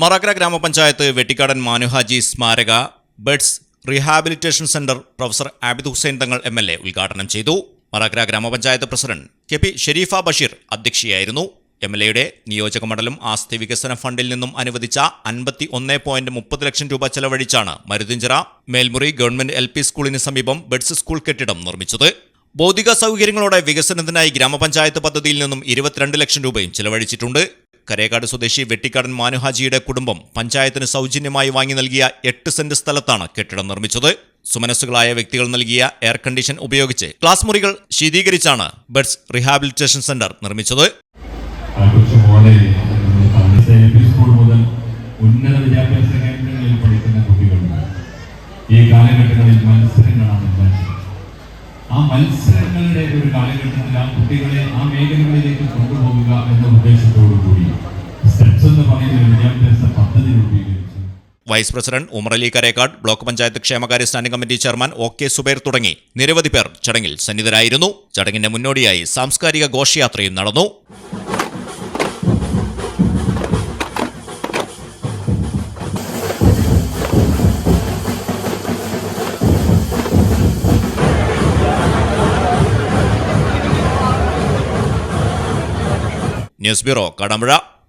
മറാഗ്ര ഗ്രാമപഞ്ചായത്ത് വെട്ടിക്കാടൻ മാനുഹാജി സ്മാരക beds rehabilitation centre professor Abid Hussain Thangal M L A ഉദ്ഘാടനം ചെയ്തു. മറക്കര ഗ്രാമപഞ്ചായത്ത് president K P Sherifa Basheer അധ്യക്ഷയായിരുന്നു. M L എയുടെ നിയോജക മണ്ഡലം ആസ്തി വികസന ഫണ്ടിൽ നിന്നും അനുവദിച്ച അൻപത്തി ഒന്ന് പോയിന്റ് മുപ്പത് ലക്ഷം രൂപ ചെലവഴിച്ചാണ് Maruthinchira Melmuri government L P സ്കൂളിന് സമീപം ബെഡ്സ് സ്കൂൾ കെട്ടിടം നിർമ്മിച്ചത്. ഭൗതിക സൗകര്യങ്ങളോടെ വികസനത്തിനായി ഗ്രാമപഞ്ചായത്ത് പദ്ധതിയിൽ നിന്നും ഇരുപത്തിരണ്ട് ലക്ഷം രൂപയും ചെലവഴിച്ചിട്ടുണ്ട്. കരേക്കാട് സ്വദേശി വെട്ടിക്കാടൻ മാനുഹാജിയുടെ കുടുംബം പഞ്ചായത്തിന് സൗജന്യമായി വാങ്ങി നൽകിയ എട്ട് സെന്റ് സ്ഥലത്താണ് കെട്ടിടം നിർമ്മിച്ചത്. സുമനസ്സുകളായ വ്യക്തികൾ നൽകിയ എയർ കണ്ടീഷൻ ഉപയോഗിച്ച് ക്ലാസ് മുറികൾ ശീതീകരിച്ചാണ് ബെഡ്സ് റീഹാബിലിറ്റേഷൻ സെന്റർ നിർമ്മിച്ചത്. ആ മത്സരങ്ങളുടെ ഒരു കാലഘട്ടത്തിൽ ആ കുട്ടികളെ ആ മേഖലകളിലേക്ക് കൊണ്ടുപോകുക എന്ന ഉദ്ദേശത്തോടു vice president Umerali Karekkad block panchayat ക്ഷേമകാര്യ standing committee chairman O K Zubair തുടങ്ങി. നിരവധി പേർ ചടങ്ങിൽ സന്നിധരായിരുന്നു ചടങ്ങിന്റെ മുന്നോടിയായി സാംസ്കാരിക ഘോഷയാത്രയും നടന്നു. News bureau Kadampuzha.